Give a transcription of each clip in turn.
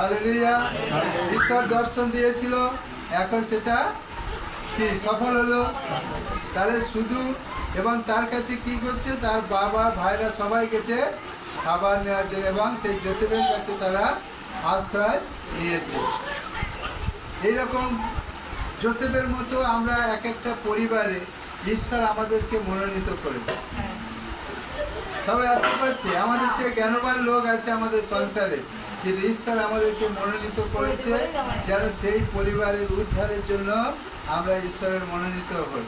Hallelujah. ঈশ্বর দর্শন দিয়েছিল। এখন সেটা কি সফল হলো? তাহলে শুধু এবং তার কাছে কি করছে? তার বাবা ভাইরা সবাই গেছে খাবার নেওয়ার জন্য এবং সেই জোসেফের কাছে তারা আশ্রয় নিয়েছে। এইরকম জোসেফের মতো আমরা এক একটা পরিবারে ঈশ্বর আমাদেরকে মনোনীত করেছে। সবাই আসতে পারছে আমাদের চেয়ে জ্ঞানবান লোক আছে আমাদের সংসারে। কিন্তু ঈশ্বর আমাদেরকে মনোনীত করেছে যেন সেই পরিবারের উদ্ধারের জন্য আমরা ঈশ্বরের মনোনীত হই।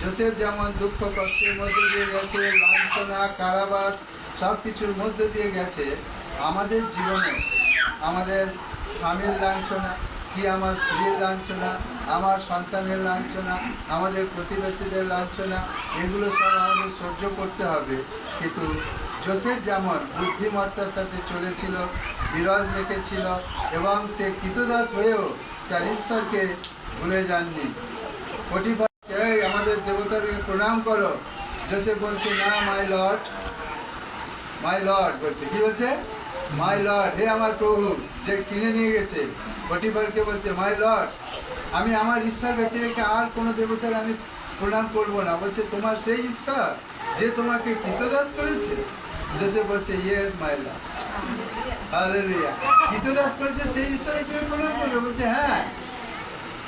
জোসেফ যেমন দুঃখ কষ্টের মধ্যে দিয়ে গেছে লাঞ্ছনা কারাবাস সব কিছুর মধ্যে দিয়ে গেছে আমাদের জীবনে আমাদের স্বামীর লাঞ্ছনা কি আমার স্ত্রীর লাঞ্ছনা আমার সন্তানের লাঞ্ছনা আমাদের প্রতিবেশীদের লাঞ্ছনা এগুলো সব আমাদের সহ্য করতে হবে। কিন্তু জোসেফ যেমন বুদ্ধিমত্তার সাথে চলেছিল, ধীরজ রেখেছিল এবং সে কৃতদাস হয়েও তার ঈশ্বরকে ভুলে যাননি। আমাদের দেবতাদেরকে প্রণাম করো। জোসেফ বলছে, না মাই লর্ড মাই লর্ড বলছে। কি বলছে? মাই লর্ড হে আমার প্রভু, যে কিনে নিয়ে গেছে। পটিফারকে বলছে মাই লর্ড আমি আমার ঈশ্বর ব্যতি রেখে আর কোনো দেবতার আমি প্রণাম করব না। বলছে, তোমার সেই ঈশ্বর যে তোমাকে কৃতদাস করেছে জোসেফ বলছে ইয়েস মাই লর্ড হালেলুয়া কৃতদাস করেছে সেই ঈশ্বরে তুমি প্রণাম করবে। বলছে হ্যাঁ।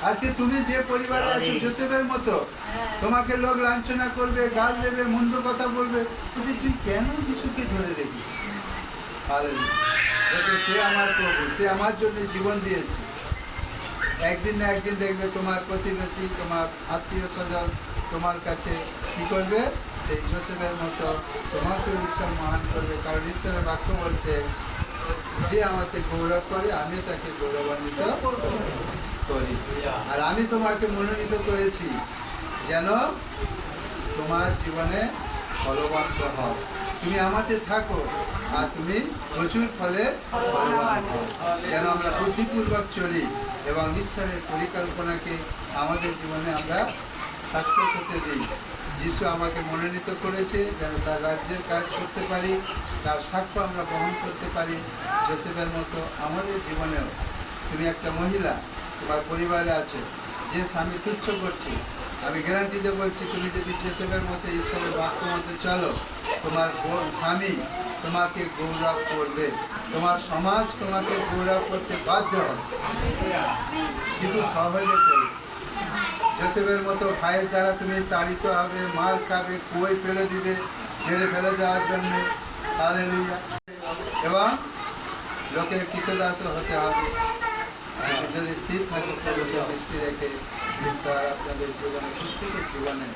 আজকে তুমি যে পরিবারে আছো জোসেফের মতো তোমাকে লোক লাঞ্ছনা করবে গাল দেবে মন্দ কথা বলবে। বলছে তুই কেন যিশুকে ধরে রেখেছিস? হালেলুয়া সে আমার প্রভু সে আমার জন্য জীবন দিয়েছে। একদিন না একদিন দেখবে তোমার প্রতিবেশী, তোমার আত্মীয় স্বজন তোমার কাছে কি করবে? সেই জোসেফের মতো তোমাকে ঈশ্বর মহান করবে। কারণ ঈশ্বরের বাক্য বলছে, যে আমাকে গৌরব করে, আমি তাকে গৌরবান্বিত করি। আর আমি তোমাকে মনোনীত করেছি যেন তোমার জীবনে ফলবন্ত হও। তুমি আমাতে থাকো আর তুমি প্রচুর ফলে যেন আমরা বুদ্ধিপূর্বক চলি এবং ঈশ্বরের পরিকল্পনাকে আমাদের জীবনে আমরা সাকসেস হতে দিই। যিশু আমাকে মনোনীত করেছে যেন তার রাজ্যের কাজ করতে পারি, তার সাক্ষ্য আমরা বহন করতে পারি জোসেফের মতো আমাদের জীবনেও। তুমি একটা মহিলা, তোমার পরিবারে আছো, যে স্বামী তুচ্ছ করছে আমি গ্যারান্টিতে বলছি, তুমি যদি জোসেফের মতো ঈশ্বরের বাক্য মতো চলো, তোমার স্বামী তোমাকে গৌরব করবে। তোমার সমাজ তোমাকে গৌরব করতে বাধ্য হবে। কিন্তু সহজে করবে জোসেফের মতো ভাইয়ের দ্বারা তুমি তাড়িত হবে মার খাবে কুয়োয় ফেলে দিবে, মেরে ফেলে দেওয়ার জন্য। হালেলুয়া এবং লোকের কৃতদাসও হতে হবে। যদি স্থির থাকে প্রভুকে দৃষ্টি রেখে ঈশ্বর আপনাদের জীবনে, প্রত্যেকের জীবনে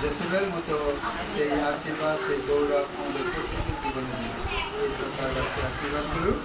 জোসেফের মতো সেই আশীর্বাদ, সেই গৌরব আমাদের প্রত্যেকের জীবনে ঈশ্বর তার আশীর্বাদ করুন